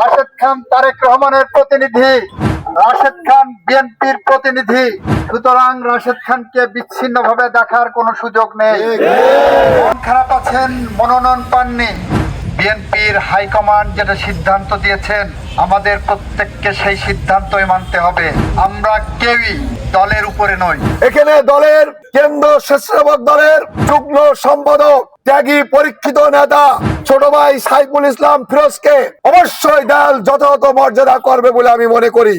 রাশেদ খান তারেক রহমানের প্রতিনিধি। রাশেদ খান বিএনপির প্রতিনিধি। সুতরাং রাশেদ খানকে বিচ্ছিন্ন ভাবে দেখার কোনো সুযোগ নেই। খারাপ আছেন মনোনয়ন পাননি। বিএনপির হাইকমান্ড যেটা সিদ্ধান্ত দিয়েছেন, আমাদের প্রত্যেককে সেই সিদ্ধান্তই মানতে হবে। আমরা কেউই দলের উপরে নই। এখানে দলের কেন্দ্র স্বেচ্ছাসেবক দলের যুগ্ম সম্পাদক, ত্যাগী, পরীক্ষিত নেতা, ছোট ভাই সাইফুল ইসলাম ফিরোজকে অবশ্যই দল যথাযথ মর্যাদা করবে বলে আমি মনে করি।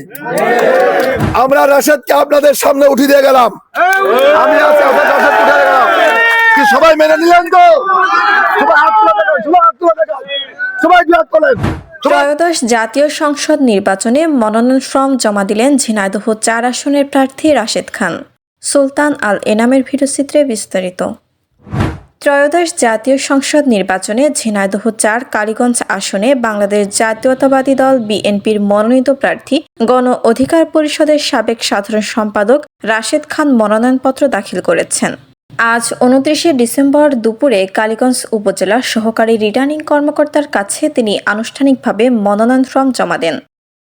আমরা রাশেদকে আপনাদের সামনে উঠিয়ে দিয়ে গেলাম। আমি রাশেদ উঠে গেলাম। কি সবাই মেনে নিলেন তো সবাই হাত তুলে দেখান, সবাই হাত তুলে দেখান। সবাই সবাই ত্রয়োদশ জাতীয় সংসদ নির্বাচনে মনোনয়ন ফর্ম জমা দিলেন ঝিনাইদহ চার আসনের প্রার্থী রাশেদ খান। সুলতান আল এনামের ভিডিওচিত্রে বিস্তারিত। ত্রয়োদশ জাতীয় সংসদ নির্বাচনে ঝিনাইদহ চার, কালীগঞ্জ আসনে বাংলাদেশ জাতীয়তাবাদী দল বিএনপির মনোনীত প্রার্থী, গণ অধিকার পরিষদের সাবেক সাধারণ সম্পাদক রাশেদ খান মনোনয়নপত্র দাখিল করেছেন। আজ উনত্রিশে ডিসেম্বর দুপুরে কালীগঞ্জ উপজেলা সহকারী রিটার্নিং কর্মকর্তার কাছে তিনি আনুষ্ঠানিকভাবে মনোনয়ন ফর্ম জমা দেন।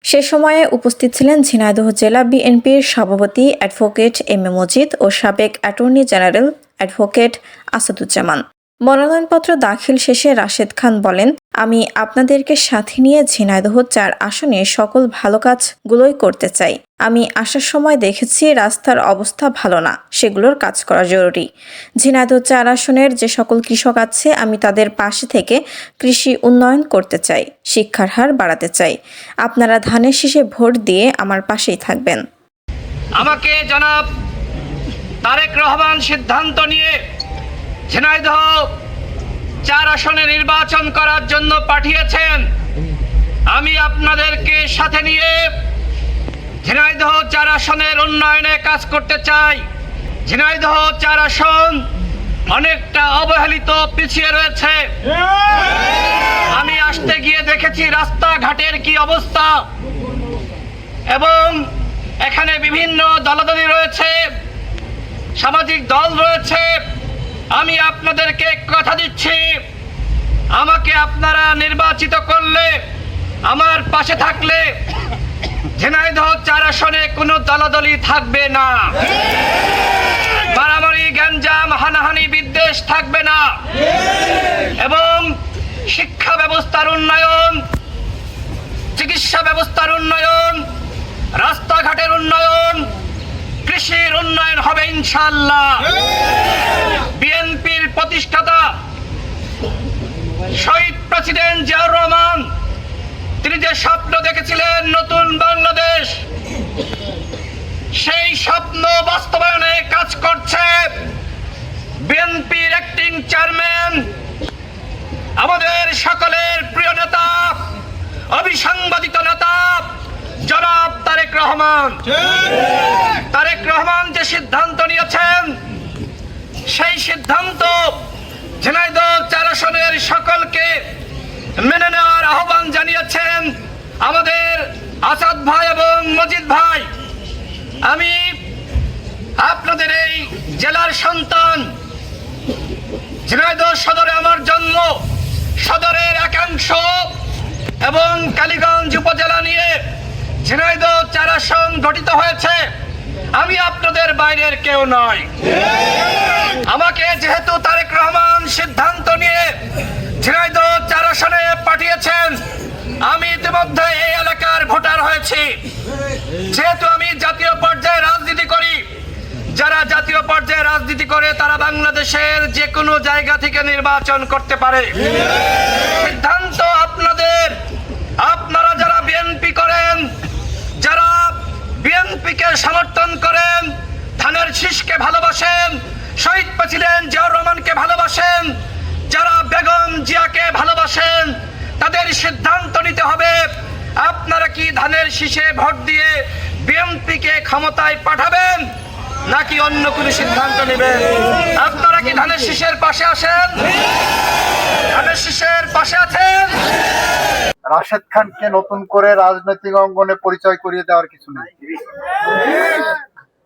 সে সময়ে উপস্থিত ছিলেন ঝিনাইদহ জেলা বিএনপির সভাপতি অ্যাডভোকেট এম এ মজিদ ও সাবেক অ্যাটর্নি জেনারেল অ্যাডভোকেট আসাদুজ্জামান। মনোনয়নপত্র দাখিল শেষে রাশেদ খান বলেন আমি আপনাদেরকে সাথে নিয়ে ঝিনাইদহ চার আসনে সকল ভালো কাজগুলোই করতে চাই। আমি আসার সময় দেখেছি রাস্তার অবস্থা ভালো না, সেগুলোর কাজ করা জরুরি। ঝিনাইদহ চার আসনের যে সকল কৃষক আছে, আমি তাদের পাশে থেকে কৃষি উন্নয়ন করতে চাই, শিক্ষার হার বাড়াতে চাই। আপনারা ধানের শীষে ভোট দিয়ে আমার পাশেই থাকবেন। আমাকে জনাব তারেক রহমান সিদ্ধান্ত নিয়ে ঝিনাইদহ চার আসনে নির্বাচন করার জন্য পাঠিয়েছেন। আমি আপনাদেরকে সাথে নিয়ে ঝিনাইদহ চার আসনের উন্নয়নে কাজ করতে চাই। ঝিনাইদহ চার আসন অনেকটা অবহেলিত পিছিয়ে রয়েছে। আমি আসতে গিয়ে দেখেছি রাস্তাঘাটের কি অবস্থা। এবং এখানে বিভিন্ন দলাদলি রয়েছে, সামাজিক দল রয়েছে আমি আপনাদেরকে কথা দিচ্ছি। আমাকে আপনারা নির্বাচিত করলে, আমার পাশে থাকলে, ঝিনাইদহ চার আসনে কোনো দলাদলি থাকবে না। মারামারি, গ্যাঞ্জাম, হানাহানি, বিদ্বেষ থাকবে না। এবং শিক্ষা ব্যবস্থার উন্নয়ন, চিকিৎসা ব্যবস্থার উন্নয়ন, রাস্তাঘাটের উন্নয়ন, কৃষির উন্নয়ন হবে ইনশাল্লাহ বিএনপির প্রতিষ্ঠাতা শহীদ প্রেসিডেন্ট জিয়াউর রহমান, তিনি যে স্বপ্ন দেখেছিলেন নতুন বাংলাদেশ, সেই স্বপ্ন বাস্তবায়নে কাজ করছে বিএনপির অ্যাক্টিং চেয়ারম্যান আমাদের সকলের প্রিয় নেতা, অবিসংবাদিত নেতা, জনাব তারেক রহমান। তারেক রহমান যে সিদ্ধান্ত নিয়েছেন, সেই সিদ্ধান্ত ঝিনাইদহ সকলকে মেনে নেওয়ার আহ্বান জানিয়েছেন আমাদের আসাদ ভাই এবং মজিদ ভাই। আমি আপনাদের এই জেলার সন্তান, ঝিনাইদহ সদরে আমার জন্ম, সদরের একাংশ এবং কালীগঞ্জ উপজেলা নিয়ে ঝিনাইদহ চার আসন গঠিত হয়েছে। আমি আপনাদের বাইরের কেউ নয় আমাকে যেহেতু তারেক রহমান সিদ্ধান্ত নিয়ে ঝিনাইদহ চার আসনে পাঠিয়েছেন, আমি ইতিমধ্যে এই এলাকার ভোটার হয়েছি। যেহেতু আমি জাতীয় পর্যায়ে রাজনীতি করি, যারা জাতীয় পর্যায়ে রাজনীতি করে তারা বাংলাদেশের যে কোনো জায়গা থেকে নির্বাচন করতে পারে। সিদ্ধান্ত আপনাদের আপনারা যারা বিএনপি করেন যারা বিএনপিকে সমর্থন করেন, ধানের শীষকে ভালোবাসেন, শহীদ প্রেসিডেন্ট জিয়াউর রহমানকে ভালোবাসেন, যারা বেগম জিয়াকে ভালোবাসেন, তাদের সিদ্ধান্ত নিতে হবে, আপনারা কি ধানের শীষে ভোট দিয়ে বিএনপিকে ক্ষমতায় পাঠাবেন, নাকি অন্য কোনো সিদ্ধান্ত নেবেন? আপনারা কি ধানের শীষের পাশে আসেন ধানের শীষের পাশে আছেন? রাশেদ খানকে নতুন করে রাজনৈতিক অঙ্গনে পরিচয় করিয়ে দেওয়ার কিছু নেই।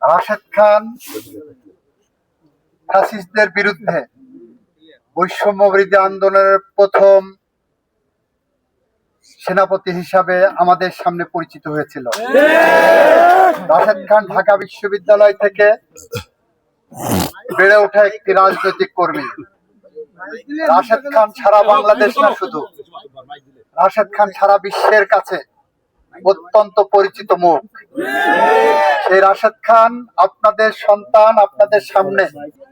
রাশেদ খান ফ্যাসিস্টদের বিরুদ্ধে বৈষম্য বিরোধী আন্দোলনের প্রথম সেনাপতি হিসাবে আমাদের সামনে পরিচিত হয়েছিল। রাশেদ খান ঢাকা বিশ্ববিদ্যালয় থেকে বেড়ে ওঠা একটি রাজনৈতিক কর্মী। রাশেদ খান সারা বাংলাদেশ না শুধু। রাশেদ খান সারা বিশ্বের কাছে অত্যন্ত পরিচিত মুখ। সেই রাশেদ খান আপনাদের সন্তান, আপনাদের সামনে।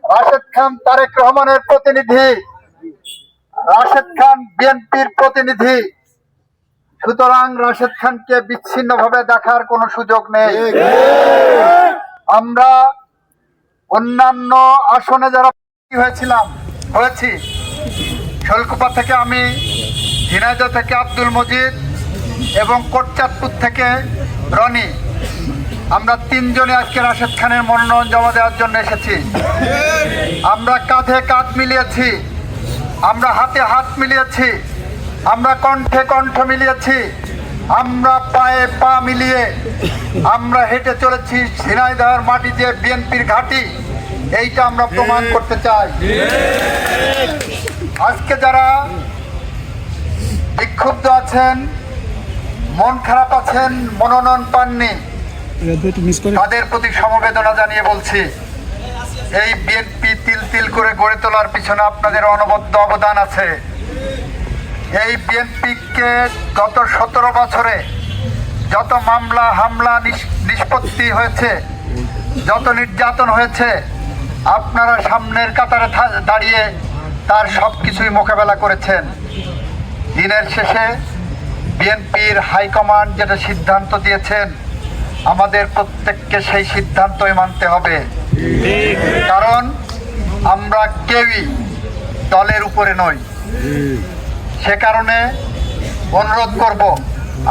রাশেদ খান তারেক রহমানের প্রতিনিধি। রাশেদ খান বিএনপির প্রতিনিধি। সুতরাং রাশেদ খানকে বিচ্ছিন্ন ভাবে দেখার কোনো সুযোগ নেই। আমরা অন্যান্য আসনে যারা হয়েছিলাম হয়েছি শৈলকুপা থেকে আমি, ঝিনাইদহ থেকে আব্দুল মজিদ এবং কোটচাঁদপুর থেকে রনি। আমরা তিনজনে আজকে রাশেদ খানের মনোনয়ন জমা দেওয়ার জন্য এসেছি। আমরা কাঁধে কাঁধ মিলিয়েছি। আমরা হাতে হাত মিলিয়েছি। আমরা কণ্ঠে কণ্ঠ মিলিয়েছি। আমরা পায়ে পা মিলিয়ে আমরা হেঁটে চলেছি ঝিনাইদহের মাটি যে বিএনপির ঘাঁটি। এইটা আমরা প্রমাণ করতে চাই। আজকে যারা বিক্ষুব্ধ আছেন, মন খারাপ আছেন, মনোনয়ন পাননি, তাদের প্রতি সমবেদনা জানিয়ে বলছি, এই বিএনপি তিল তিল করে গড়ে তোলার পিছনে আপনাদের অনবদ্য অবদান আছে। এই বিএনপিকে গত সতেরো বছরে যত মামলা, হামলা নিষ্পত্তি হয়েছে, যত নির্যাতন হয়েছে আপনারা সামনের কাতারে দাঁড়িয়ে তার সব কিছুই মোকাবেলা করেছেন। দিনের শেষে বিএনপির হাইকমান্ড যেটা সিদ্ধান্ত দিয়েছেন, আমাদের প্রত্যেককে সেই সিদ্ধান্তই মানতে হবে। কারণ আমরা কেউই দলের উপরে নই। সে কারণে অনুরোধ করব,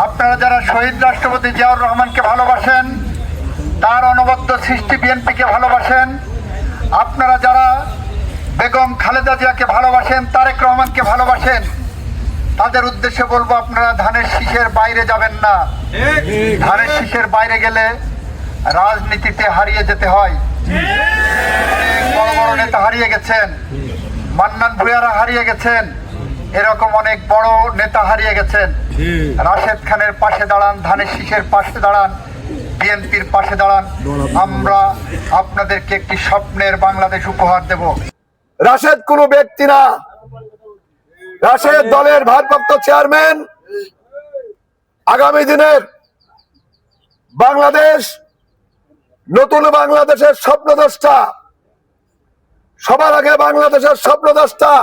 আপনারা যারা শহীদ রাষ্ট্রপতি জিয়াউর রহমানকে ভালোবাসেন, তার অনবদ্য সৃষ্টি বিএনপিকে ভালোবাসেন আপনারা যারা বেগম খালেদা জিয়াকে ভালোবাসেন, তারেক রহমানকে ভালোবাসেন, তাদের উদ্দেশ্যে বলব, আপনারা ধানের শীষের বাইরে যাবেন না। ধানের শীষের বাইরে গেলে রাজনীতিতে হারিয়ে যেতে হয়। নেতা হারিয়ে গেছেন, মান্নান ভুয়ারা হারিয়ে গেছেন, এরকম অনেক বড় নেতা হারিয়ে গেছেন। রাশেদ খানের পাশে দাঁড়ান, ধানের শীষের পাশে দাঁড়ান। বিএনপির পাশে দাঁড়ান। আমরা আপনাদেরকে একটি স্বপ্নের বাংলাদেশ উপহার দেব। রাশেদ কোনো ব্যক্তি না। রাশেদ দলের ভারপ্রাপ্ত চেয়ারম্যান। আগামী দিনের বাংলাদেশ, নতুন বাংলাদেশের স্বপ্নদ্রষ্টা। সবার আগে বাংলাদেশের স্বপ্নদ্রষ্টা,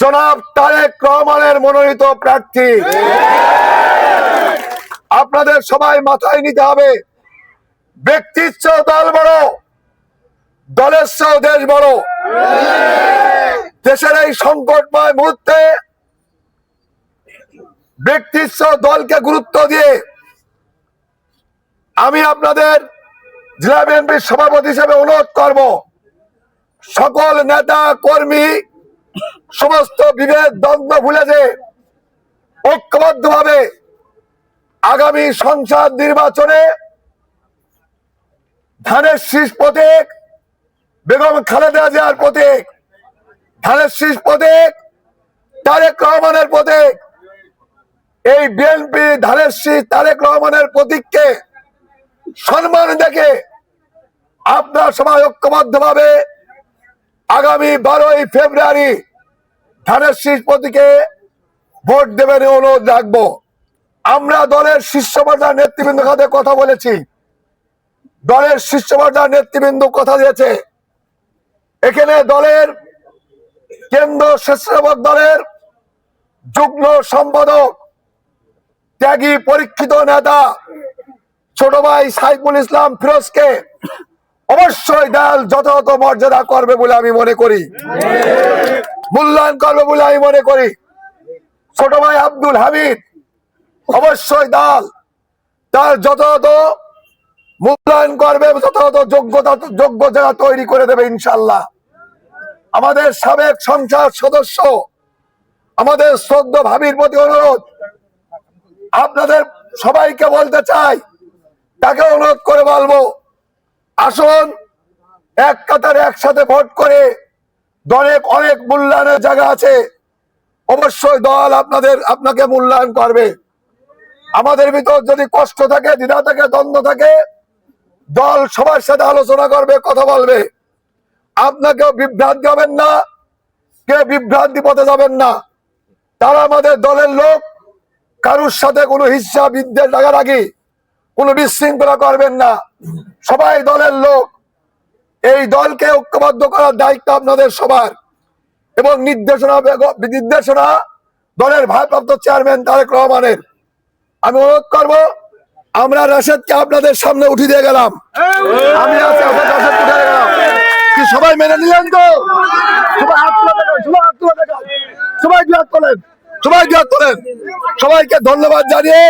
জনাব তারেক রহমানের মনোনীত প্রার্থী। আপনাদের সবাই মাথায় নিতে হবে। ব্যক্তির চেয়েও দল বড়, দলের চেয়েও দেশ বড়। দেশের এই সংকটময় মুহূর্তে ব্যক্তির দলকে গুরুত্ব দিয়ে আমি আপনাদের জেলা বিএনপির সভাপতি হিসেবে অনুরোধ করব, সকল নেতা, কর্মী, সমস্ত বিভেদ, দ্বন্দ্ব ভুলে যে ঐক্যবদ্ধ ভাবে আগামী সংসদ নির্বাচনে ধানের শীষ প্রতীক, বেগম খালেদা জিয়ার প্রতীক, ধানের শীষ প্রতীক, তারেক রহমানের প্রতীক। এই বিএনপি ধানের শীষ তারেক রহমানের প্রতীককে সম্মান দেখে আপনার সবাই ঐক্যবদ্ধ ভাবে আগামী বারোই ফেব্রুয়ারি ধানের শীষ প্রতীকে ভোট দেবেন অনুরোধ রাখব। আমরা দলের শীর্ষ পর্যায়ের নেতৃবৃন্দ সাথে কথা বলেছি। দলের শীর্ষ পর্যায়ের নেতৃবৃন্দ কথা দিয়েছে। এখানে দলের কেন্দ্র স্বেচ্ছাসেবক দলের যুগ্ম সম্পাদক, ত্যাগী পরীক্ষিত নেতা ছোট ভাই সাইফুল ইসলাম ফিরোজকে অবশ্যই দল যথাযথ মর্যাদা করবে বলে আমি মনে করি। মূল্যায়ন করবে বলে আমি মনে করি। ছোট ভাই আব্দুল হামিদ অবশ্যই দল। তার যথাযথ মূল্যায়ন করবে, যথাযথ যোগ্যতা, যোগ্য জায়গা তৈরি করে দেবে ইনশাল্লাহ আমাদের সাবেক সংসদ সদস্য, আমাদের শ্রদ্ধ ভাবির প্রতি অনুরোধ। আপনাদের সবাইকে বলতে চাই, তাকে অনুরোধ করে বলব, আসুন, এক কাতারে একসাথে ভোট করে দলের অনেক মূল্যায়নের জায়গা আছে। অবশ্যই দল আপনাদের, আপনাকে মূল্যায়ন করবে। আমাদের ভিতর যদি কষ্ট থাকে, দ্বিধা থাকে, দ্বন্দ্ব থাকে, দল সবার সাথে আলোচনা করবে, কথা বলবে। আপনাকেও বিভ্রান্তি হবেন না, কেউ বিভ্রান্তি পথে যাবেন না। তারা আমাদের দলের লোক, কারুর সাথে কোনো হিসা, বিদ্বেষ, রাগারাগি, কোনো বিশৃঙ্খলা করবেন না। সবাই দলের লোক। এই দলকে ঐক্যবদ্ধ করার দায়িত্ব আপনাদের সবার। এবং নির্দেশনা নির্দেশনা দলের ভারপ্রাপ্ত চেয়ারম্যান তারেক রহমানের। আমি অনুরোধ করব, আমরা রাশেদকে আপনাদের সামনে উঠিয়ে দিয়ে গেলাম। আমি আছি উঠে কি সবাই মেনে নিলেন তো সবাই হাত তুলে সবাই গ্রাহ করেন সবাই হাত তোলেন সবাইকে ধন্যবাদ জানিয়ে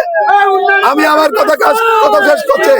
আমি আমার কথা কথা শেষ করছি।